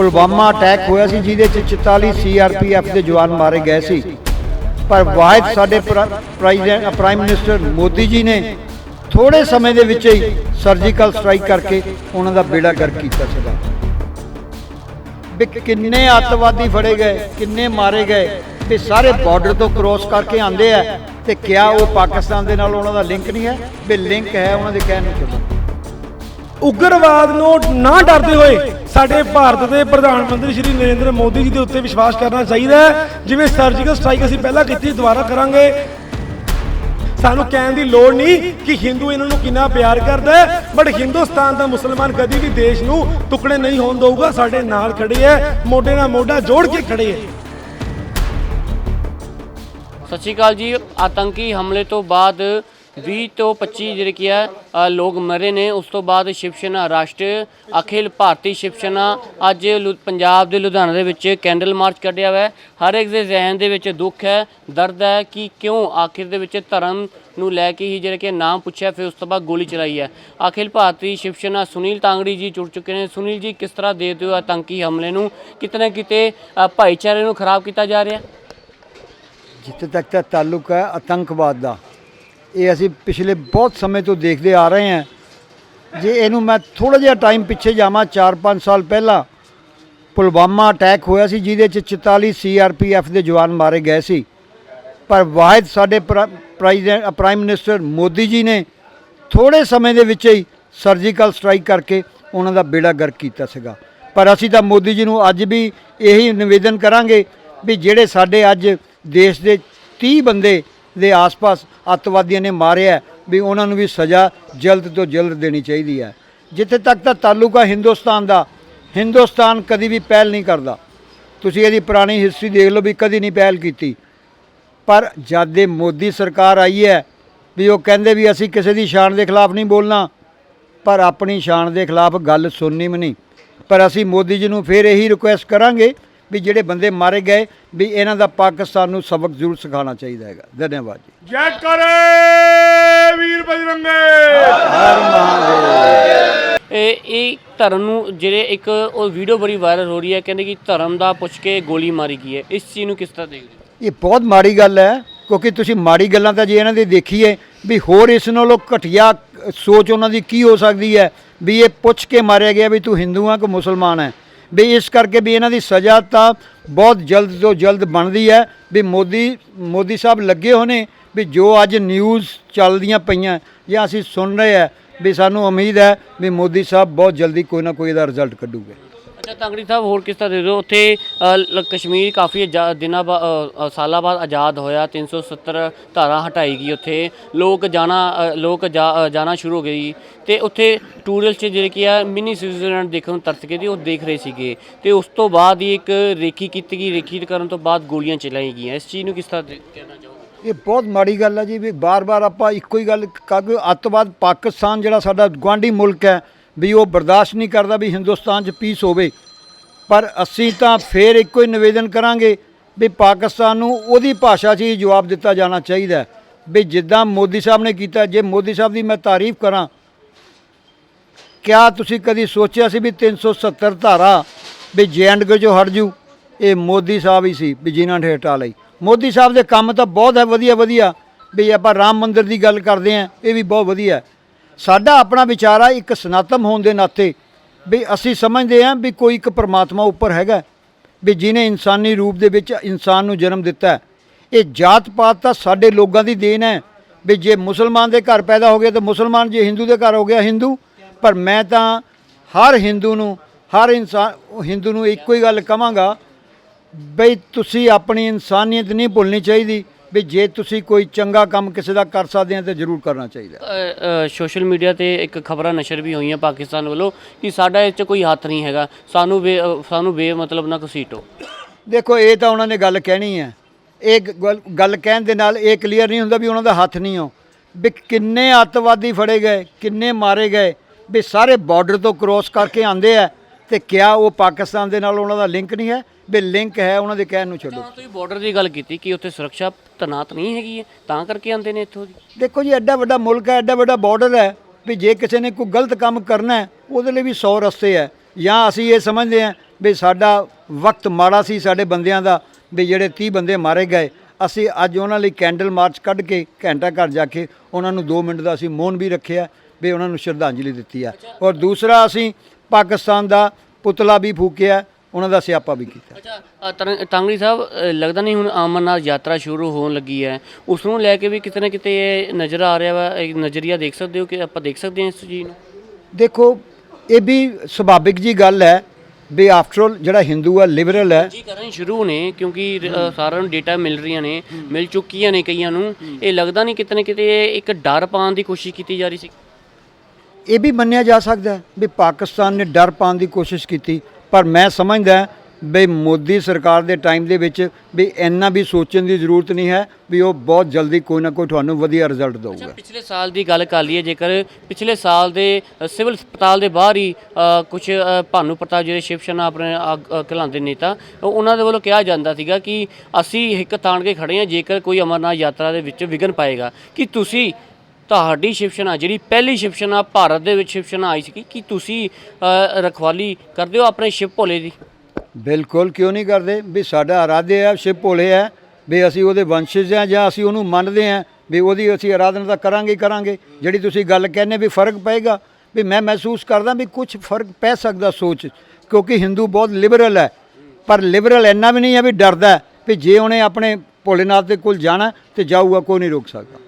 Pulwama attack ਹੋਇਆ ਸੀ, ਜਿਹਦੇ ਚ 44 ਸੀਆਰਪੀਐਫ ਦੇ ਜਵਾਨ ਮਾਰੇ ਗਏ ਸੀ। ਪਰ ਵਾਹਿਦ ਸਾਡੇ ਪ੍ਰਾਈਮ ਮਿਨਿਸਟਰ ਮੋਦੀ ਜੀ ਨੇ ਥੋੜੇ ਸਮੇਂ ਦੇ ਵਿੱਚ ਹੀ ਸਰਜੀਕਲ ਸਟ੍ਰਾਈਕ ਕਰਕੇ ਉਹਨਾਂ ਦਾ ਬੇੜਾ ਗਰਕ ਕੀਤਾ ਸੀਗਾ। ਵੀ ਕਿੰਨੇ ਅੱਤਵਾਦੀ ਫੜੇ ਗਏ, ਕਿੰਨੇ ਮਾਰੇ ਗਏ ਤੇ ਸਾਰੇ ਬਾਰਡਰ ਤੋਂ ਕ੍ਰੋਸ ਕਰਕੇ ਆਂਦੇ ਆ ਤੇ ਕਿਆ ਉਹ ਪਾਕਿਸਤਾਨ ਦੇ ਨਾਲ ਉਹਨਾਂ ਦਾ ਲਿੰਕ ਨਹੀਂ ਹੈ? ਵੀ ਲਿੰਕ ਹੈ ਉਹਨਾਂ ਦੇ ਕਹਿਣ ਨੂੰ ਚੱਲੋ ਉਗਰਵਾਦ ਨੂੰ ਨਾ ਡਰਦੇ ਹੋਏ ਸਾਡੇ ਭਾਰਤ ਦੇ ਪ੍ਰਧਾਨ ਮੰਤਰੀ ਸ਼੍ਰੀ ਨਰਿੰਦਰ ਮੋਦੀ ਜੀ ਦੇ ਉੱਤੇ ਵਿਸ਼ਵਾਸ ਕਰਨਾ ਚਾਹੀਦਾ ਹੈ। ਜਿਵੇਂ ਸਰਜੀਕਲ ਸਟ੍ਰਾਈਕ ਅਸੀਂ ਪਹਿਲਾਂ ਕੀਤੀ ਦੁਬਾਰਾ ਕਰਾਂਗੇ। ਸਾਨੂੰ ਕਹਿਣ ਦੀ ਲੋੜ ਨਹੀਂ ਕਿ ਹਿੰਦੂ ਇਹਨਾਂ ਨੂੰ ਕਿੰਨਾ ਪਿਆਰ ਕਰਦਾ ਹੈ। ਬਟ ਹਿੰਦੁਸਤਾਨ ਦਾ ਮੁਸਲਮਾਨ ਕਦੀ ਵੀ ਦੇਸ਼ ਨੂੰ ਟੁਕੜੇ ਨਹੀਂ ਹੋਣ ਦਊਗਾ। ਸਾਡੇ ਨਾਲ ਖੜੇ ਹੈ, ਮੋਢੇ ਨਾਲ ਮੋਢਾ ਜੋੜ ਕੇ ਖੜੇ ਹੈ। ਸਤਿ ਸ਼੍ਰੀ ਅਕਾਲ ਜੀ। ਆਤੰਕੀ ਹਮਲੇ ਤੋਂ ਬਾਅਦ 20 ਤੋਂ 25 ਜਿਹੜੇ ਕੀ ਹੈ ਲੋਕ ਮਰੇ ਨੇ। ਉਸ ਤੋਂ ਬਾਅਦ ਸ਼ਿਵ ਸੈਨਾ ਰਾਸ਼ਟਰ ਅਖਿਲ ਭਾਰਤੀ ਸ਼ਿਵ ਸੈਨਾ ਅੱਜ ਲੁ- ਪੰਜਾਬ ਦੇ ਲੁਧਿਆਣਾ ਦੇ ਵਿੱਚ ਕੈਂਡਲ ਮਾਰਚ ਕੱਢਿਆ ਹੋਇਆ ਹੈ। ਹਰ ਇੱਕ ਦੇ ਜ਼ਿਹਨ ਦੇ ਵਿੱਚ ਦੁੱਖ ਹੈ ਦਰਦ ਹੈ ਕਿ ਕਿਉਂ ਆਖਿਰ ਦੇ ਵਿੱਚ ਧਰਮ ਨੂੰ ਲੈ ਕੇ ਹੀ ਜਿਹੜਾ ਕਿ ਨਾਮ ਪੁੱਛਿਆ ਫਿਰ ਉਸ ਤੋਂ ਬਾਅਦ ਗੋਲੀ ਚਲਾਈ ਹੈ। ਅਖਿਲ ਭਾਰਤੀ ਸ਼ਿਵ ਸੈਨਾ ਸੁਨੀਲ ਤਾਂਗੜੀ ਜੀ ਜੁੜ ਚੁੱਕੇ ਨੇ। ਸੁਨੀਲ ਜੀ ਕਿਸ ਤਰ੍ਹਾਂ ਦੇਖਦੇ ਹੋ ਆਤੰਕੀ ਹਮਲੇ ਨੂੰ? ਕਿਤੇ ਨਾ ਕਿਤੇ ਅ, ਭਾਈਚਾਰੇ ਨੂੰ ਖਰਾਬ ਕੀਤਾ ਜਾ ਰਿਹਾ? ਹੈ ਜਿੱਥੇ ਤੱਕ ਦਾ ਤਾਲੁਕ ਹੈ ਆਤੰਕਵਾਦ ਦਾ। ਇਹ ਅਸੀਂ ਪਿਛਲੇ ਬਹੁਤ ਸਮੇਂ ਤੋਂ ਦੇਖਦੇ ਆ ਰਹੇ ਹਾਂ। ਜੇ ਇਹਨੂੰ ਮੈਂ ਥੋੜਾ ਜਿਹਾ ਟਾਈਮ ਪਿੱਛੇ ਜਾਵਾਂ 4-5 ਸਾਲ ਪਹਿਲਾਂ ਪੁਲਵਾਮਾ ਅਟੈਕ ਹੋਇਆ ਸੀ, ਜਿਹਦੇ ਚ 44 ਸੀਆਰਪੀਐਫ ਦੇ ਜਵਾਨ ਮਾਰੇ ਗਏ ਸੀ। ਪਰ ਵਾਹਿਦ ਸਾਡੇ president prime minister Modi ji ਨੇ ਥੋੜੇ ਸਮੇਂ ਦੇ ਵਿੱਚ ਹੀ ਸਰਜੀਕਲ ਸਟ੍ਰਾਈਕ ਕਰਕੇ ਉਹਨਾਂ ਦਾ ਬੇੜਾ ਗਰਕ ਕੀਤਾ ਸੀਗਾ। ਪਰ ਅਸੀਂ ਤਾਂ ਮੋਦੀ ਜੀ ਨੂੰ ਅੱਜ ਵੀ ਇਹੀ ਨਿਵੇਦਨ ਕਰਾਂਗੇ ਵੀ ਜਿਹੜੇ ਸਾਡੇ ਅੱਜ ਦੇਸ਼ ਦੇ 30 ਬੰਦੇ ਦੇ ਆਸ-ਪਾਸ ਅੱਤਵਾਦੀਆਂ ਨੇ ਮਾਰਿਆ ਵੀ ਉਹਨਾਂ ਨੂੰ ਵੀ ਸਜ਼ਾ ਜਲਦ ਤੋਂ ਜਲਦ ਦੇਣੀ ਚਾਹੀਦੀ ਹੈ। ਜਿੱਥੇ ਤੱਕ ਤਾਂ ਤਾਲੁਕਾ ਹਿੰਦੁਸਤਾਨ ਦਾ, ਹਿੰਦੁਸਤਾਨ ਕਦੀ ਵੀ ਪਹਿਲ ਨਹੀਂ ਕਰਦਾ। ਤੁਸੀਂ ਇਹਦੀ ਪੁਰਾਣੀ ਹਿਸਟਰੀ ਦੇਖ ਲਓ ਵੀ ਕਦੀ ਨਹੀਂ ਪਹਿਲ ਕੀਤੀ। ਪਰ ਜਦ ਦੇ ਮੋਦੀ ਸਰਕਾਰ ਆਈ ਹੈ ਵੀ ਉਹ ਕਹਿੰਦੇ ਵੀ ਅਸੀਂ ਕਿਸੇ ਦੀ ਸ਼ਾਨ ਦੇ ਖਿਲਾਫ ਨਹੀਂ ਬੋਲਣਾ, ਪਰ ਆਪਣੀ ਸ਼ਾਨ ਦੇ ਖਿਲਾਫ ਗੱਲ ਸੁਣਨੀ ਵੀ ਨਹੀਂ। ਪਰ ਅਸੀਂ ਮੋਦੀ ਜੀ ਨੂੰ ਫਿਰ ਇਹੀ ਰਿਕੁਐਸਟ ਕਰਾਂਗੇ ਵੀ ਜਿਹੜੇ ਬੰਦੇ ਮਾਰੇ ਗਏ ਵੀ ਇਹਨਾਂ ਦਾ ਪਾਕਿਸਤਾਨ ਨੂੰ ਸਬਕ ਜ਼ਰੂਰ ਸਿਖਾਉਣਾ ਚਾਹੀਦਾ ਹੈਗਾ। ਧੰਨਵਾਦ ਜੀ। ਜੈ ਕਰੇ ਵੀਰ ਬਜਰੰਗੇ। ਇਹ ਇਹ ਧਰਮ ਨੂੰ ਜਿਹੜੇ ਇੱਕ ਉਹ ਵੀਡੀਓ ਬੜੀ ਵਾਇਰਲ ਹੋ ਰਹੀ ਹੈ ਕਹਿੰਦੇ ਕਿ ਧਰਮ ਦਾ ਪੁੱਛ ਕੇ ਗੋਲੀ ਮਾਰੀ ਗਈ ਹੈ। ਇਸ ਚੀਜ਼ ਨੂੰ ਕਿਸ ਤਰ੍ਹਾਂ ਦੇਖਦੇ ਹੋ? ਇਹ ਬਹੁਤ ਮਾੜੀ ਗੱਲ ਹੈ ਕਿਉਂਕਿ ਤੁਸੀਂ ਮਾੜੀ ਗੱਲਾਂ ਤਾਂ ਜੇ ਇਹਨਾਂ ਦੀ ਦੇਖੀਏ ਵੀ ਹੋਰ ਇਸ ਨਾਲੋਂ ਘਟੀਆ ਸੋਚ ਉਹਨਾਂ ਦੀ ਕੀ ਹੋ ਸਕਦੀ ਹੈ ਵੀ ਇਹ ਪੁੱਛ ਕੇ ਮਾਰਿਆ ਗਿਆ ਵੀ ਤੂੰ ਹਿੰਦੂ ਆ ਕਿ ਮੁਸਲਮਾਨ ਹੈ। ਵੀ ਇਸ ਕਰਕੇ ਵੀ ਇਹਨਾਂ ਦੀ ਸਜ਼ਾ ਤਾਂ ਬਹੁਤ ਜਲਦ ਤੋਂ ਜਲਦ ਬਣਦੀ ਹੈ, ਵੀ ਮੋਦੀ ਮੋਦੀ ਸਾਹਿਬ ਲੱਗੇ ਹੋਣੇ ਵੀ ਜੋ ਅੱਜ ਨਿਊਜ਼ ਚੱਲਦੀਆਂ ਪਈਆਂ ਜਾਂ ਅਸੀਂ ਸੁਣ ਰਹੇ ਆ ਵੀ ਸਾਨੂੰ ਉਮੀਦ ਹੈ ਵੀ ਮੋਦੀ ਸਾਹਿਬ ਬਹੁਤ ਜਲਦੀ ਕੋਈ ਨਾ ਕੋਈ ਇਹਦਾ ਰਿਜ਼ਲਟ ਕੱਢੂਗੇ। ਅੱਛਾ ਤੰਗੜੀ ਸਾਹਿਬ ਹੋਰ ਕਿਸ ਤਰ੍ਹਾਂ ਦੇਖਦੇ ਹੋ ਉੱਥੇ ਅ, ਲ- ਕਸ਼ਮੀਰ ਕਾਫੀ ਅਜਾ ਦਿਨਾਂ ਬਾਅਦ ਸਾਲਾਂ ਬਾਅਦ ਆਜ਼ਾਦ ਹੋਇਆ 370 ਧਾਰਾ ਹਟਾਈ ਗਈ ਉੱਥੇ। ਲੋਕ ਜਾਣਾ ਅ, ਲੋਕ ਜਾ- ਅ, ਜਾਣਾ ਸ਼ੁਰੂ ਹੋ ਗਈ ਤੇ ਉੱਥੇ ਟੂਰਿਸਟ ਜਿਹੜੇ ਕੀ ਆ ਮਿੰਨੀ ਸਵਿਟਜ਼ਰਲੈਂਡ ਦੇਖਣ ਨੂੰ ਤਰਸ ਗਏ ਸੀ ਉਹ ਦੇਖ ਰਹੇ ਸੀਗੇ। ਤੇ ਉਸ ਤੋਂ ਬਾਅਦ ਹੀ ਇੱਕ ਰੇਖੀ ਕੀਤੀ ਗਈ ਰੇਖੀ ਕਰਨ ਤੋਂ ਬਾਅਦ ਗੋਲੀਆਂ ਚਲਾਈ ਗਈਆਂ। ਇਸ ਚੀਜ਼ ਨੂੰ ਕਿਸ ਤਰ੍ਹਾਂ ਦੇ- ਕਹਿਣਾ ਚਾਹੋਗੇ? ਇਹ ਬਹੁਤ ਮਾੜੀ ਗੱਲ ਹੈ ਜੀ ਵੀ ਬਾਰ-ਬਾਰ ਆਪਾਂ ਇੱਕੋ ਹੀ ਗੱਲ ਕਾਗੇ ਅੱਤਵਾਦ ਪਾਕਿਸਤਾਨ ਜਿਹੜਾ ਸਾਡਾ ਗੁਆਂਢੀ ਮੁਲਕ ਹੈ ਵੀ ਉਹ ਬਰਦਾਸ਼ਤ ਨਹੀਂ ਕਰਦਾ ਵੀ ਹਿੰਦੁਸਤਾਨ 'ਚ ਪੀਸ ਹੋਵੇ। ਪਰ ਅਸੀਂ ਤਾਂ ਫੇਰ ਇੱਕੋ ਹੀ ਨਿਵੇਦਨ ਕਰਾਂਗੇ ਵੀ ਪਾਕਿਸਤਾਨ ਨੂੰ ਉਹਦੀ ਭਾਸ਼ਾ 'ਚ ਹੀ ਜਵਾਬ ਦਿੱਤਾ ਜਾਣਾ ਚਾਹੀਦਾ ਵੀ ਜਿੱਦਾਂ ਮੋਦੀ ਸਾਹਿਬ ਨੇ ਕੀਤਾ, ਜੇ ਮੋਦੀ ਸਾਹਿਬ ਦੀ ਮੈਂ ਤਾਰੀਫ ਕਰਾਂ, ਕਿਆ ਤੁਸੀਂ ਕਦੀ ਸੋਚਿਆ ਸੀ ਵੀ 370 ਧਾਰਾ ਵੀ ਕੇ ਜੋ ਹਟ ਜੂ? ਇਹ ਮੋਦੀ ਸਾਹਿਬ ਹੀ ਸੀ ਵੀ ਜਿਨ੍ਹਾਂ ਨੇ ਹਟਾ ਲਈ। ਮੋਦੀ ਸਾਹਿਬ ਦੇ ਕੰਮ ਤਾਂ ਬਹੁਤ ਹੈ ਵਧੀਆ ਵਧੀਆ ਵੀ ਆਪਾਂ ਰਾਮ ਮੰਦਿਰ ਦੀ ਗੱਲ ਕਰਦੇ ਆਂ ਇਹ ਵੀ ਬਹੁਤ ਵਧੀਆ ਸਾਡਾ ਆਪਣਾ ਵਿਚਾਰ ਆ, ਇੱਕ ਸਨਾਤਮ ਹੋਣ ਦੇ ਨਾਤੇ ਵੀ ਅਸੀਂ ਸਮਝਦੇ ਹਾਂ ਵੀ ਕੋਈ ਇੱਕ ਪਰਮਾਤਮਾ ਉੱਪਰ ਹੈਗਾ, ਵੀ ਜਿਨੇ ਇਨਸਾਨੀ ਰੂਪ ਦੇ ਵਿੱਚ ਇਨਸਾਨ ਨੂੰ ਜਨਮ ਦਿੱਤਾ ਇਹ ਜਾਤ ਪਾਤ ਤਾਂ ਸਾਡੇ ਲੋਕਾਂ ਦੀ ਦੇਣ ਹੈ, ਵੀ ਜੇ ਮੁਸਲਮਾਨ ਦੇ ਘਰ ਪੈਦਾ ਹੋ ਗਿਆ ਤਾਂ ਮੁਸਲਮਾਨ, ਜੇ ਹਿੰਦੂ ਦੇ ਘਰ ਹੋ ਗਿਆ ਹਿੰਦੂ, ਪਰ ਮੈਂ ਤਾਂ ਹਰ ਹਿੰਦੂ ਨੂੰ, ਹਰ ਇਨਸਾਨ, ਹਿੰਦੂ ਨੂੰ ਇੱਕੋ ਹੀ ਗੱਲ ਕਹਾਂਗਾ, ਬਈ ਤੁਸੀਂ ਆਪਣੀ ਇਨਸਾਨੀਅਤ ਨਹੀਂ ਭੁੱਲਣੀ ਚਾਹੀਦੀ। ਵੀ ਜੇ ਤੁਸੀਂ ਕੋਈ ਚੰਗਾ ਕੰਮ ਕਿਸੇ ਦਾ ਕਰ ਸਕਦੇ ਆ ਤਾਂ ਜ਼ਰੂਰ ਕਰਨਾ ਚਾਹੀਦਾ। ਸੋਸ਼ਲ ਮੀਡੀਆ ਤੇ ਇੱਕ ਖਬਰਾਂ ਨਸ਼ਰ ਵੀ ਹੋਈਆਂ ਪਾਕਿਸਤਾਨ ਵੱਲੋਂ ਕਿ ਸਾਡਾ ਇਹ 'ਚ ਕੋਈ ਹੱਥ ਨਹੀਂ ਹੈਗਾ। ਸਾਨੂੰ ਬੇ ਸਾਨੂੰ ਬੇ ਮਤਲਬ ਨਾ ਘਸੀਟੋ। ਦੇਖੋ ਇਹ ਤਾਂ ਉਹਨਾਂ ਨੇ ਗੱਲ ਕਹਿਣੀ ਹੈ ਇਹ ਗੱਲ- ਗੱਲ ਕਹਿਣ ਦੇ ਨਾਲ ਇਹ ਕਲੀਅਰ ਨਹੀਂ ਹੁੰਦਾ ਵੀ ਉਹਨਾਂ ਦਾ ਹੱਥ ਨਹੀਂ ਹੋ ਵੀ ਕਿੰਨੇ ਅੱਤਵਾਦੀ ਫੜੇ ਗਏ ਕਿੰਨੇ ਮਾਰੇ ਗਏ ਵੀ ਸਾਰੇ ਬਾਰਡਰ ਤੋਂ ਕ੍ਰੋਸ ਕਰਕੇ ਆਂਦੇ ਆ ਤੇ ਕਿਆ ਉਹ ਪਾਕਿਸਤਾਨ ਦੇ ਨਾਲ ਉਹਨਾਂ ਦਾ ਲਿੰਕ ਨਹੀਂ ਹੈ। ਵੀ ਲਿੰਕ ਹੈ ਉਹਨਾਂ ਦੇ ਕਹਿਣ ਨੂੰ ਛੱਡੋ। ਤੁਸੀਂ ਬਾਰਡਰ ਦੀ ਗੱਲ ਕੀਤੀ ਕਿ ਉੱਥੇ ਸੁਰੱਖਿਆ ਤਨਾਤ ਨਹੀਂ ਹੈਗੀ ਹੈ ਤਾਂ ਕਰਕੇ ਆਉਂਦੇ ਨੇ ਇੱਥੋਂ ਦੀ। ਦੇਖੋ ਜੀ ਐਡਾ ਵੱਡਾ ਮੁਲਕ ਹੈ ਐਡਾ ਵੱਡਾ ਬਾਰਡਰ ਹੈ ਵੀ ਜੇ ਕਿਸੇ ਨੇ ਕੋਈ ਗਲਤ ਕੰਮ ਕਰਨਾ ਹੈ ਉਹਦੇ ਲਈ ਵੀ 100 ਰਸਤੇ ਹੈ। ਜਾਂ ਅਸੀਂ ਇਹ ਸਮਝਦੇ ਹਾਂ ਵੀ ਸਾਡਾ ਵਕਤ ਮਾੜਾ ਸੀ ਸਾਡੇ ਬੰਦਿਆਂ ਦਾ ਵੀ ਜਿਹੜੇ 30 ਬੰਦੇ ਮਾਰੇ ਗਏ ਅਸੀਂ ਅੱਜ ਉਹਨਾਂ ਲਈ ਕੈਂਡਲ ਮਾਰਚ ਕੱਢ ਕੇ ਘੰਟਾ ਘਰ ਜਾ ਕੇ ਉਹਨਾਂ ਨੂੰ 2 ਮਿੰਟ ਦਾ ਅਸੀਂ ਮੌਨ ਵੀ ਰੱਖਿਆ ਵੀ ਉਹਨਾਂ ਨੂੰ ਸ਼ਰਧਾਂਜਲੀ ਦਿੱਤੀ ਹੈ ਔਰ ਦੂਸਰਾ ਅਸੀਂ ਪਾਕਿਸਤਾਨ ਦਾ ਪੁਤਲਾ ਵੀ ਫੂਕਿਆ ਉਹਨਾਂ ਦਾ ਸਿਆਪਾ ਵੀ ਕੀਤਾ। ਅੱਛਾ ਤਰ- ਤਾਂਗੜੀ ਸਾਹਿਬ ਅ, ਲੱਗਦਾ ਨਹੀਂ ਹੁਣ ਅਮਰਨਾਥ ਯਾਤਰਾ ਸ਼ੁਰੂ ਹੋਣ ਲੱਗੀ ਹੈ। ਉਸ ਨੂੰ ਲੈ ਕੇ ਵੀ ਕਿਤੇ ਨਾ ਕਿਤੇ ਇਹ ਨਜ਼ਰ ਆ ਰਿਹਾ ਵਾ ਇੱਕ ਨਜ਼ਰੀਆ ਦੇਖ ਸਕਦੇ ਹੋ ਕਿ ਆਪਾਂ ਦੇਖ ਸਕਦੇ ਹਾਂ ਇਸ ਚੀਜ਼ ਨੂੰ? ਦੇਖੋ ਇਹ ਵੀ ਸੁਭਾਵਿਕ ਜੀ ਗੱਲ ਹੈ ਵੀ ਆਫਟਰ ਆਲ ਜਿਹੜਾ ਹਿੰਦੂ ਹੈ ਲਿਬਰਲ ਹੈ। ਜੀ ਕਰਨ ਸ਼ੁਰੂ ਨੇ ਕਿਉਂਕਿ ਅ, ਸਾਰਿਆਂ ਨੂੰ ਡੇਟਾ ਮਿਲ ਰਹੀਆਂ ਨੇ ਮਿਲ ਚੁੱਕੀਆਂ ਨੇ ਕਈਆਂ ਨੂੰ। ਇਹ ਲੱਗਦਾ ਨਹੀਂ ਕਿਤੇ ਨਾ ਕਿਤੇ ਇਹ ਇੱਕ ਡਰ ਪਾਉਣ ਦੀ ਕੋਸ਼ਿਸ਼ ਕੀਤੀ ਜਾ ਰਹੀ ਸੀ। ਇਹ ਵੀ ਮੰਨਿਆ ਜਾ ਸਕਦਾ ਹੈ ਵੀ ਪਾਕਿਸਤਾਨ ਨੇ ਡਰ ਪਾਉਣ ਦੀ ਕੋਸ਼ਿਸ਼ ਕੀਤੀ। ਪਰ ਮੈਂ ਸਮਝਦਾ ਵੀ ਮੋਦੀ ਸਰਕਾਰ ਦੇ ਟਾਈਮ ਦੇ ਵਿੱਚ ਵੀ ਇੰਨਾ ਵੀ ਸੋਚਣ ਦੀ ਜ਼ਰੂਰਤ ਨਹੀਂ ਹੈ ਵੀ ਉਹ ਬਹੁਤ ਜਲਦੀ ਕੋਈ ਨਾ ਕੋਈ ਤੁਹਾਨੂੰ ਵਧੀਆ ਰਿਜ਼ਲਟ ਦਊਗਾ। ਪਿਛਲੇ ਸਾਲ ਦੀ ਗੱਲ ਕਰ ਲਈਏ ਜੇਕਰ ਪਿਛਲੇ ਸਾਲ ਦੇ ਸਿਵਲ ਹਸਪਤਾਲ ਦੇ ਬਾਹਰ ਹੀ ਕੁਝ ਭਾਨੂ ਪ੍ਰਤਾਪ ਜਿਹੜੇ ਸ਼ਿਵ ਸੈਨਾ ਆਪਣੇ ਕਹਿਲਾਉਂਦੇ ਨੇਤਾ ਉਹ- ਉਹਨਾਂ ਦੇ ਵੱਲੋਂ ਕਿਹਾ ਜਾਂਦਾ ਸੀਗਾ ਕਿ ਅਸੀਂ ਹਿੱਕ ਤਾਣ ਕੇ ਖੜੇ ਹਾਂ ਜੇਕਰ ਕੋਈ ਅਮਰਨਾਥ ਯਾਤਰਾ ਦੇ ਵਿੱਚ ਵਿਘਨ ਪਾਏਗਾ। ਕਿ ਤੁਸੀਂ ਤੁਹਾਡੀ ਸ਼ਿਵ ਜਿਹੜੀ ਪਹਿਲੀ ਸ਼ਿਵ ਭਾਰਤ ਦੇ ਵਿੱਚ ਸ਼ਿਵਸ਼ਨਾ ਆਈ ਸੀ ਕਿ ਤੁਸੀਂ ਰਖਵਾਲੀ ਕਰਦੇ ਹੋ ਆਪਣੇ ਸ਼ਿਵ ਭੋਲੇ ਦੀ? ਬਿਲਕੁਲ ਕਿਉਂ ਨਹੀਂ ਕਰਦੇ? ਵੀ ਸਾਡਾ ਆਰਾਧਿਆ ਹੈ ਸ਼ਿਵ ਭੋਲੇ ਹੈ ਵੀ ਅਸੀਂ ਉਹਦੇ ਵੰਸ਼ਜ ਹਾਂ ਜਾਂ ਅਸੀਂ ਉਹਨੂੰ ਮੰਨਦੇ ਹਾਂ ਵੀ ਉਹਦੀ ਅਸੀਂ ਆਰਾਧਨਾ ਤਾਂ ਕਰਾਂਗੇ ਹੀ ਕਰਾਂਗੇ। ਜਿਹੜੀ ਤੁਸੀਂ ਗੱਲ ਕਹਿੰਦੇ ਵੀ ਫ਼ਰਕ ਪਏਗਾ ਵੀ ਮੈਂ ਮਹਿਸੂਸ ਕਰਦਾ ਵੀ ਕੁਝ ਫ਼ਰਕ ਪੈ ਸਕਦਾ ਸੋਚ 'ਚ, ਕਿਉਂਕਿ ਹਿੰਦੂ ਬਹੁਤ ਲਿਬਰਲ ਹੈ। ਪਰ ਲਿਬਰਲ ਇੰਨਾ ਵੀ ਨਹੀਂ ਹੈ ਵੀ ਡਰਦਾ ਵੀ ਜੇ ਉਹਨੇ ਆਪਣੇ ਭੋਲੇਨਾਥ ਦੇ ਕੋਲ ਜਾਣਾ ਤੇ ਜਾਊਗਾ ਕੋਈ ਨਹੀਂ ਰੋਕ ਸਕਦਾ।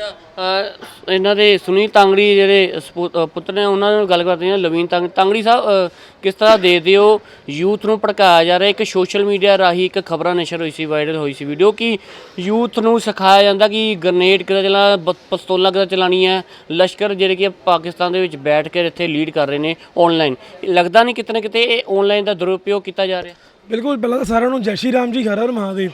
ਅੱਛਾ ਇਹਨਾਂ ਦੇ ਸੁਨੀਲ ਤਾਂਗੜੀ ਜਿਹੜੇ ਸਪੁ- ਅ, ਪੁੱਤਰ ਨੇ ਉਹਨਾਂ ਨਾਲ ਗੱਲ ਕਰਦੇ ਹਾਂ ਲਵੀਨ ਤਾਂਗ ਤਾਂਗੜੀ ਸਾਹਿਬ ਅ, ਕਿਸ ਤਰ੍ਹਾਂ ਦੇਖਦੇ ਹੋ ਯੂਥ ਨੂੰ ਭੜਕਾਇਆ ਜਾ ਰਿਹਾ? ਇੱਕ ਸੋਸ਼ਲ ਮੀਡੀਆ ਰਾਹੀਂ ਇੱਕ ਖਬਰਾਂ ਨਸ਼ਰ ਹੋਈ ਸੀ ਵਾਇਰਲ ਹੋਈ ਸੀ ਵੀਡੀਓ ਕਿ ਯੂਥ ਨੂੰ ਸਿਖਾਇਆ ਜਾਂਦਾ ਕਿ ਗ੍ਰਨੇਡ ਕਿੱਦਾਂ ਚਲਾ ਪਿਸਤੌਲਾਂ ਕਿੱਦਾਂ ਚਲਾਉਣੀਆਂ ਲਸ਼ਕਰ ਜਿਹੜੇ ਕਿ ਪਾਕਿਸਤਾਨ ਦੇ ਵਿੱਚ ਬੈਠ ਕੇ ਇੱਥੇ ਲੀਡ ਕਰ ਰਹੇ ਨੇ ਆਨਲਾਈਨ ਲੱਗਦਾ ਨਹੀਂ ਕਿਤੇ ਨਾ ਕਿਤੇ ਇਹ ਆਨਲਾਈਨ ਦਾ ਦੁਰਉਪਯੋਗ ਕੀਤਾ ਜਾ ਰਿਹਾ? ਬਿਲਕੁਲ ਪਹਿਲਾਂ ਤਾਂ ਸਾਰਿਆਂ ਨੂੰ ਜੈ ਸ਼੍ਰੀ ਰਾਮ ਜੀ ਹਰ ਹਰ ਮਹਾਦੇਵ।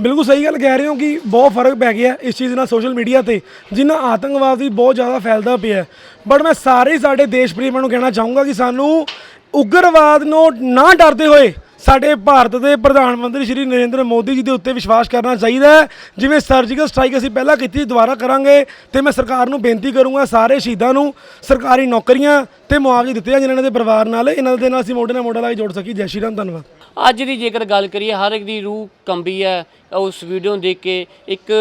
ਬਿਲਕੁਲ ਸਹੀ ਗੱਲ ਕਹਿ ਰਹੇ ਹੋ ਕਿ ਬਹੁਤ ਫ਼ਰਕ ਪੈ ਗਿਆ ਇਸ ਚੀਜ਼ ਨਾਲ ਸੋਸ਼ਲ ਮੀਡੀਆ ਤੇ, ਜਿੰਨਾ ਆਤੰਕਵਾਦ ਵੀ ਬਹੁਤ ਜ਼ਿਆਦਾ ਫੈਲਦਾ ਪਿਆ ਬਟ ਮੈਂ ਸਾਰੇ ਹੀ ਸਾਡੇ ਦੇਸ਼ ਪ੍ਰੇਮੀਆਂ ਨੂੰ ਕਹਿਣਾ ਚਾਹੂੰਗਾ ਕਿ ਸਾਨੂੰ ਉਗਰਵਾਦ ਨੂੰ ਨਾ ਡਰਦੇ ਹੋਏ ਸਾਡੇ ਭਾਰਤ ਦੇ ਪ੍ਰਧਾਨ ਮੰਤਰੀ ਸ਼੍ਰੀ ਨਰਿੰਦਰ ਮੋਦੀ ਜੀ ਦੇ ਉੱਤੇ ਵਿਸ਼ਵਾਸ ਕਰਨਾ ਚਾਹੀਦਾ ਹੈ। ਜਿਵੇਂ ਸਰਜੀਕਲ ਸਟ੍ਰਾਈਕ ਅਸੀਂ ਪਹਿਲਾਂ ਕੀਤੀ ਦੁਬਾਰਾ ਕਰਾਂਗੇ ਤੇ ਮੈਂ ਸਰਕਾਰ ਨੂੰ ਬੇਨਤੀ ਕਰੂੰਗਾ ਸਾਰੇ ਸ਼ਹੀਦਾਂ ਨੂੰ ਸਰਕਾਰੀ ਨੌਕਰੀਆਂ ਤੇ ਮੁਆਵਜ਼ੇ ਦਿੱਤੇ ਜਾਣ ਜਿਨ੍ਹਾਂ ਦੇ ਪਰਿਵਾਰ ਨਾਲ ਇਹਨਾਂ ਦੇ ਨਾਲ ਅਸੀਂ ਮੋਢੇ ਨਾਲ ਮੋਢਾ ਲਾ ਕੇ ਜੋੜ ਸਕੀ ਜੈ ਸ਼੍ਰੀ ਰਾਮ, ਧੰਨਵਾਦ। ਅੱਜ ਦੀ ਜੇਕਰ ਗੱਲ ਕਰੀਏ, ਹਰ ਇੱਕ ਦੀ ਰੂਹ ਕੰਬੀ ਹੈ। ਉਸ ਵੀਡੀਓ ਨੂੰ ਦੇਖ ਕੇ ਇੱਕ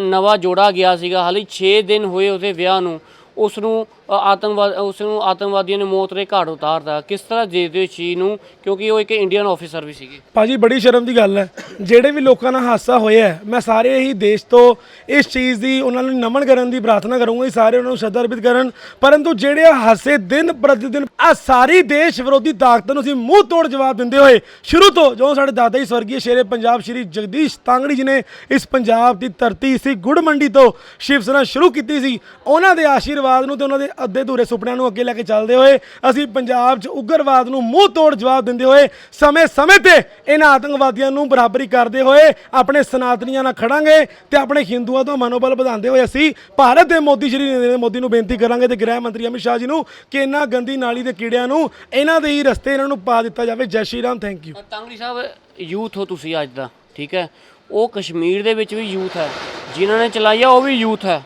ਨਵਾਂ ਜੋੜਾ ਗਿਆ ਸੀਗਾ। ਹਾਲੇ 6 ਦਿਨ ਹੋਏ ਉਹਦੇ ਵਿਆਹ ਨੂੰ। ਉਸ ਨੂੰ ਆਤੰਕਵਾਦ ਉਸ ਨੂੰ ਆਤੰਕਵਾਦੀਆਂ ਨੇ ਮੌਤ ਦੇ ਘਾਟ ਉਤਾਰਦਾ ਕਿਸ ਤਰ੍ਹਾਂ ਦੇਖਦੇ ਹੋ ਨੂੰ? ਕਿਉਂਕਿ ਉਹ ਇੱਕ ਇੰਡੀਅਨ ਆਫੀਸਰ ਵੀ ਸੀਗੇ। ਭਾਜੀ, ਬੜੀ ਸ਼ਰਮ ਦੀ ਗੱਲ ਹੈ। ਜਿਹੜੇ ਵੀ ਲੋਕਾਂ ਨਾਲ ਹਾਦਸਾ ਹੋਇਆ ਮੈਂ ਸਾਰੇ ਹੀ ਦੇਸ਼ ਤੋਂ ਇਸ ਚੀਜ਼ ਦੀ, ਉਹਨਾਂ ਨੂੰ ਨਮਨ ਕਰਨ ਦੀ ਪ੍ਰਾਰਥਨਾ ਕਰੂੰਗਾ ਸਾਰੇ ਉਹਨਾਂ ਨੂੰ ਸ਼ਰਧਾ ਅਰਪਿਤ ਕਰਨ। ਪਰੰਤੂ ਜਿਹੜੇ ਆਹ ਹਾਦਸੇ ਦਿਨ ਪ੍ਰਤੀ ਦਿਨ ਆ ਸਾਰੀ ਦੇਸ਼ ਵਿਰੋਧੀ ਤਾਕਤ ਨੂੰ ਅਸੀਂ ਮੂੰਹ ਤੋੜ ਜਵਾਬ ਦਿੰਦੇ ਹੋਏ, ਸ਼ੁਰੂ ਤੋਂ ਜੋ ਸਾਡੇ ਦਾਦਾ ਜੀ ਸਵਰਗੀ ਸ਼ੇਰੇ ਪੰਜਾਬ ਸ਼੍ਰੀ ਜਗਦੀਸ਼ ਤਾਂਗੜੀ ਜੀ ਨੇ ਇਸ ਪੰਜਾਬ ਦੀ ਧਰਤੀ ਸੀ ਗੁੜ ਮੰਡੀ ਤੋਂ ਸ਼ਿਵ ਸੈਨਾ ਸ਼ੁਰੂ ਕੀਤੀ ਸੀ, ਉਹਨਾਂ ਦੇ ਆਸ਼ੀਰਵਾਦ ਨੂੰ ਤੇ ਉਹਨਾਂ ਦੇ ਅੱਧੇ ਧੂਰੇ ਸੁਪਨਿਆਂ ਨੂੰ ਅੱਗੇ ਲੈ ਕੇ ਚੱਲਦੇ ਹੋਏ, ਅਸੀਂ ਪੰਜਾਬ 'ਚ ਉਗਰਵਾਦ ਨੂੰ ਮੂੰਹ ਤੋੜ ਜਵਾਬ ਦਿੰਦੇ ਹੋਏ, ਸਮੇਂ-ਸਮੇਂ ਤੇ ਇਹਨਾਂ ਆਤੰਕਵਾਦੀਆਂ ਨੂੰ ਬਰਾਬਰੀ ਕਰਦੇ ਹੋਏ ਆਪਣੇ ਸਨਾਤਨੀਆਂ ਨਾਲ ਖੜਾਂਗੇ ਤੇ ਆਪਣੇ ਹਿੰਦੂਆਂ ਦਾ ਮਨੋਬਲ ਵਧਾਉਂਦੇ ਹੋਏ ਅਸੀਂ ਭਾਰਤ ਦੇ ਮੋਦੀ, ਸ਼੍ਰੀ ਨਰਿੰਦਰ ਮੋਦੀ ਨੂੰ ਬੇਨਤੀ ਕਰਾਂਗੇ ਤੇ ਗ੍ਰਹਿ ਮੰਤਰੀ ਅਮਿਤ ਸ਼ਾਹ ਜੀ ਨੂੰ ਕਿ ਇਹਨਾਂ ਗੰਦੀ ਨਾਲੀ ਦੇ ਕੀੜਿਆਂ ਨੂੰ, ਇਹਨਾਂ ਦੇ ਹੀ ਰਸਤੇ ਇਹਨਾਂ ਨੂੰ ਪਾ ਦਿੱਤਾ ਜਾਵੇ। ਜੈ Shri Ram thank you Tangri Sahib youth ਹੋ ਤੁਸੀਂ ਅੱਜ ਦਾ, ਠੀਕ ਹੈ? ਉਹ ਕਸ਼ਮੀਰ ਦੇ ਵਿੱਚ ਵੀ ਯੂਥ ਹੈ। ਜਿਨ੍ਹਾਂ ਨੇ ਚਲਾਈ ਚਲਾਇਆ, ਉਹ ਵੀ ਯੂਥ ਹੈ।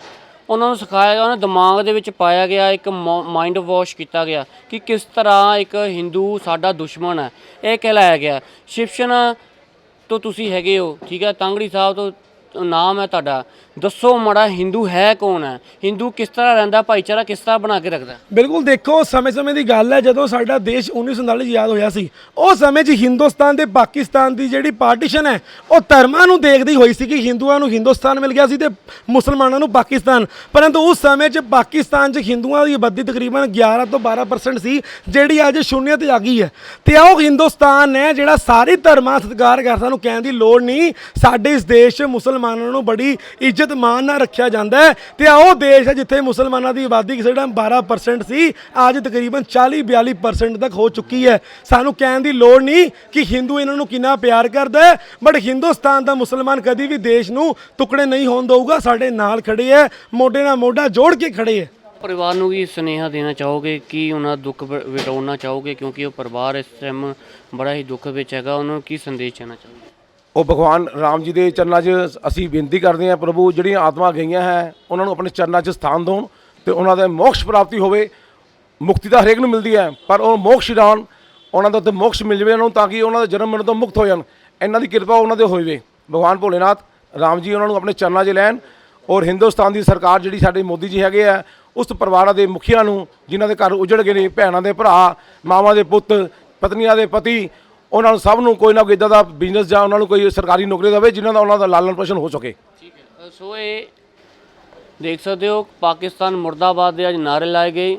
ਉਹਨਾਂ ਨੂੰ ਸਿਖਾਇਆ ਗਿਆ, ਉਹਨਾਂ ਦਿਮਾਗ ਦੇ ਵਿੱਚ ਪਾਇਆ ਗਿਆ, ਇੱਕ ਮਾਈਂਡ ਵਾਸ਼ ਕੀਤਾ ਗਿਆ ਕਿ ਕਿਸ ਤਰ੍ਹਾਂ ਇੱਕ ਹਿੰਦੂ ਸਾਡਾ ਦੁਸ਼ਮਣ ਹੈ। ਇਹ ਕਹਿਲਾਇਆ ਗਿਆ। ਸ਼ਿਵਸੈਨਾ ਤੋਂ ਤੁਸੀਂ ਹੈਗੇ ਹੋ, ਠੀਕ ਹੈ? ਤਾਂਗੜੀ ਸਾਹਿਬ ਤੋਂ ਨਾਮ ਹੈ ਤੁਹਾਡਾ। ਦੱਸੋ ਮੜਾ ਹਿੰਦੂ ਹੈ ਕੌਣ ਹੈ? ਹਿੰਦੂ ਕਿਸ ਤਰ੍ਹਾਂ ਰਹਿੰਦਾ, ਭਾਈਚਾਰਾ ਕਿਸ ਤਰ੍ਹਾਂ ਬਣਾ ਕੇ ਰੱਖਦਾ? ਬਿਲਕੁਲ ਦੇਖੋ ਸਮੇਂ-ਸਮੇਂ ਦੀ ਗੱਲ ਹੈ, ਜਦੋਂ ਸਾਡਾ ਦੇਸ਼ 1947 'ਚ ਆਜ਼ਾਦ ਹੋਇਆ ਸੀ, ਉਹ ਸਮੇਂ 'ਚ ਹਿੰਦੁਸਤਾਨ ਤੇ ਪਾਕਿਸਤਾਨ ਦੀ ਜਿਹੜੀ ਪਾਰਟੀਸ਼ਨ ਹੈ, ਉਹ ਧਰਮਾਂ ਨੂੰ ਦੇਖਦੀ ਹੋਈ ਸੀ ਕਿ ਹਿੰਦੂਆਂ ਨੂੰ ਹਿੰਦੁਸਤਾਨ ਮਿਲ ਗਿਆ ਸੀ ਤੇ ਮੁਸਲਮਾਨਾਂ ਨੂੰ ਪਾਕਿਸਤਾਨ। ਪਰੰਤੂ ਉਸ ਸਮੇਂ 'ਚ ਪਾਕਿਸਤਾਨ 'ਚ ਹਿੰਦੂਆਂ ਦੀ ਆਬਾਦੀ ਤਕਰੀਬਨ 11 ਤੋਂ 12% ਸੀ, ਜਿਹੜੀ ਅੱਜ ਸ਼ੂਨਿਅਤ ਆ ਗਈ ਹੈ। ਤੇ ਆਹ ਉਹ ਹਿੰਦੁਸਤਾਨ ਹੈ, ਜਿਹੜਾ ਸਾਰੇ ਧਰਮਾਂ ਸਤਿਕਾਰ ਕਰਦਾ, ਸਾਨੂੰ ਕਹਿਣ ਦੀ ਲੋੜ ਨਹੀਂ, ਸਾਡੇ ਇਸ ਦੇਸ਼ 'ਚ ਮੁਸਲਮਾਨਾਂ ਨੂੰ ਬੜੀ ਇੱਜ਼ਤ ਮਾਣ ਨਾਲ ਰੱਖਿਆ ਜਾਂਦਾ ਹੈ। ਤੇ ਆਹ ਉਹ ਦੇਸ਼ ਹੈ ਜਿੱਥੇ ਮੁਸਲਮਾਨਾਂ ਦੀ ਆਬਾਦੀ ਕਿਸੇ ਟਾਈਮ 12% ਸੀ, ਅੱਜ ਤਕਰੀਬਨ 40-42% ਤੱਕ ਹੋ ਚੁੱਕੀ ਹੈ। ਸਾਨੂੰ ਕਹਿਣ ਦੀ ਲੋੜ ਨਹੀਂ ਕਿ ਹਿੰਦੂ ਇਹਨਾਂ ਨੂੰ ਕਿੰਨਾ ਪਿਆਰ ਕਰਦਾ ਹੈ ਬਟ ਹਿੰਦੁਸਤਾਨ ਦਾ ਮੁਸਲਮਾਨ ਕਦੀ ਵੀ ਦੇਸ਼ ਨੂੰ ਟੁਕੜੇ ਨਹੀਂ ਹੋਣ ਦਊਗਾ, ਸਾਡੇ ਨਾਲ ਖੜੇ ਹੈ, ਮੋਢੇ ਨਾਲ ਮੋਢਾ ਜੋੜ ਕੇ ਖੜੇ ਹੈ। ਪਰਿਵਾਰ ਨੂੰ ਵੀ ਸੁਨੇਹਾ ਦੇਣਾ ਚਾਹੋਗੇ ਕਿ ਉਹਨਾਂ ਦੁੱਖ ਵ- ਚਾਹੋਗੇ? ਕਿਉਂਕਿ ਉਹ ਪਰਿਵਾਰ ਇਸ ਟਾਈਮ ਬੜਾ ਹੀ ਦੁੱਖ ਵਿੱਚ ਹੈਗਾ, ਉਹਨਾਂ ਨੂੰ ਕੀ ਸੰਦੇਸ਼ ਦੇਣਾ ਚਾਹੋਗੇ? ਉਹ ਭਗਵਾਨ ਰਾਮ ਜੀ ਦੇ ਚਰਨਾਂ 'ਚ ਅਸੀਂ ਬੇਨਤੀ ਕਰਦੇ ਹਾਂ ਪ੍ਰਭੂ ਜਿਹੜੀਆਂ ਆਤਮਾ ਗਈਆਂ ਹੈ, ਉਹਨਾਂ ਨੂੰ ਆਪਣੇ ਚਰਨਾਂ 'ਚ ਸਥਾਨ ਦੇਣ ਤੇ ਉਹਨਾਂ ਦੇ ਮੋਕਸ਼ ਪ੍ਰਾਪਤੀ ਹੋਵੇ, ਮੁਕਤੀ ਤਾਂ ਹਰੇਕ ਨੂੰ ਮਿਲਦੀ ਹੈ, ਪਰ ਉਹ ਮੋਕਸ਼ ਦਾਨ ਉਹਨਾਂ ਦਾ ਉੱਤੇ ਮੋਕਸ਼ ਮਿਲ ਜਾਵੇ ਉਹਨਾਂ ਨੂੰ ਤਾਂ ਕਿ ਉਹਨਾਂ ਦਾ ਜਨਮ ਮਰਨ ਤੋਂ ਮੁਕਤ ਹੋ ਜਾਣ, ਇਹਨਾਂ ਦੀ ਕਿਰਪਾ ਉਹਨਾਂ ਦੇ ਹੋਵੇ। ਭਗਵਾਨ ਭੋਲੇਨਾਥ, ਰਾਮ ਜੀ ਉਹਨਾਂ ਨੂੰ ਆਪਣੇ ਚਰਨਾਂ 'ਚ ਲੈਣ ਔਰ ਹਿੰਦੁਸਤਾਨ ਦੀ ਸਰਕਾਰ ਜਿਹੜੀ ਸਾਡੇ ਮੋਦੀ ਜੀ ਹੈਗੇ ਆ, ਉਸ ਪਰਿਵਾਰਾਂ ਦੇ ਮੁਖੀਆਂ ਨੂੰ, ਜਿਨ੍ਹਾਂ ਦੇ ਘਰ ਉਜੜ ਗਏ ਨੇ, ਭੈਣਾਂ ਦੇ ਭਰਾ, ਮਾਵਾਂ ਦੇ ਪੁੱਤ, ਪਤਨੀਆਂ ਦੇ ਪਤੀ ਉਹਨਾਂ ਨੂੰ ਸਭ ਨੂੰ ਕੋਈ ਨਾ ਕੋਈ ਇਦਾਂ ਦਾ ਬਿਜ਼ਨਸ ਜਾਂ ਉਹਨਾਂ ਨੂੰ ਕੋਈ ਸਰਕਾਰੀ ਨੌਕਰੀ ਦੇਵੇ ਜਿਨ੍ਹਾਂ ਦਾ ਉਹਨਾਂ ਦਾ ਲਾਲਨ ਪੋਸ਼ਣ ਹੋ ਸਕੇ। ਠੀਕ ਹੈ। ਸੋ ਇਹ ਦੇਖ ਸਕਦੇ ਹੋ, ਪਾਕਿਸਤਾਨ ਮੁਰਦਾਬਾਦ ਦੇ ਅੱਜ ਨਾਰੇ ਲਾਏ ਗਏ।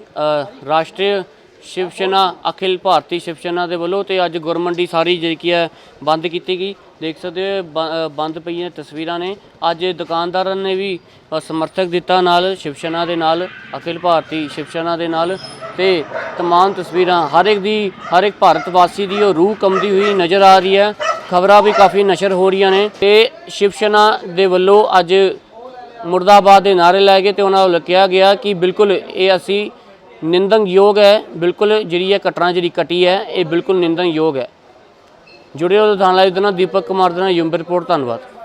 ਰਾਸ਼ਟਰੀ ਸ਼ਿਵ ਸੈਨਾ ਅਖਿਲ ਭਾਰਤੀ ਸ਼ਿਵ ਸੈਨਾ ਦੇ ਵੱਲੋਂ ਤੇ ਅੱਜ ਗੁਰਮੰਡੀ ਸਾਰੀ ਜਿਹੜੀ ਕੀ ਹੈ, ਬੰਦ ਕੀਤੀ ਗਈ। ਦੇਖ ਸਕਦੇ ਹੋ ਬ- ਬੰਦ ਪਈਆਂ ਤਸਵੀਰਾਂ ਨੇ। ਅੱਜ ਦੁਕਾਨਦਾਰਾਂ ਨੇ ਵੀ ਸਮਰਥਕ ਦਿੱਤਾ ਨਾਲ ਸ਼ਿਵ ਸੈਨਾ ਦੇ ਨਾਲ, ਅਖਿਲ ਭਾਰਤੀ ਸ਼ਿਵ ਸੈਨਾ ਦੇ ਨਾਲ। ਤੇ ਤਮਾਮ ਤਸਵੀਰਾਂ ਹਰ ਇੱਕ ਦੀ ਹਰ ਇੱਕ ਭਾਰਤ ਵਾਸੀ ਦੀ ਉਹ ਰੂਹ ਕੰਬਦੀ ਹੋਈ ਨਜ਼ਰ ਆ ਰਹੀ ਹੈ ਖਬਰਾਂ ਵੀ ਕਾਫੀ ਨਸ਼ਰ ਹੋ ਰਹੀਆਂ ਨੇ ਤੇ ਸ਼ਿਵ ਸੈਨਾ ਦੇ ਵੱਲੋਂ ਅੱਜ ਮੁਰਦਾਬਾਦ ਦੇ ਨਾਰੇ ਲੈ ਗਏ ਤੇ ਉਹਨਾਂ ਵੱਲੋਂ ਕਿਹਾ ਗਿਆ ਕਿ ਬਿਲਕੁਲ ਇਹ ਅਸੀਂ ਨਿੰਦਣਯੋਗ ਹੈ ਬਿਲਕੁਲ ਜਿਹੜੀ ਇਹ ਘਟਨਾ ਜਿਹੜੀ ਘਟੀ ਹੈ ਇਹ ਬਿਲਕੁਲ ਨਿੰਦਣਯੋਗ ਹੈ ਜੁੜੇ ਹੋ ਲੁਧਿਆਣਾ ਲਾਈਵ ਦੇ ਨਾਲ ਦੀਪਕ ਕੁਮਾਰ ਦੇ ਨਾਲ ਯੂਮ ਰਿਪੋਰਟ ਧੰਨਵਾਦ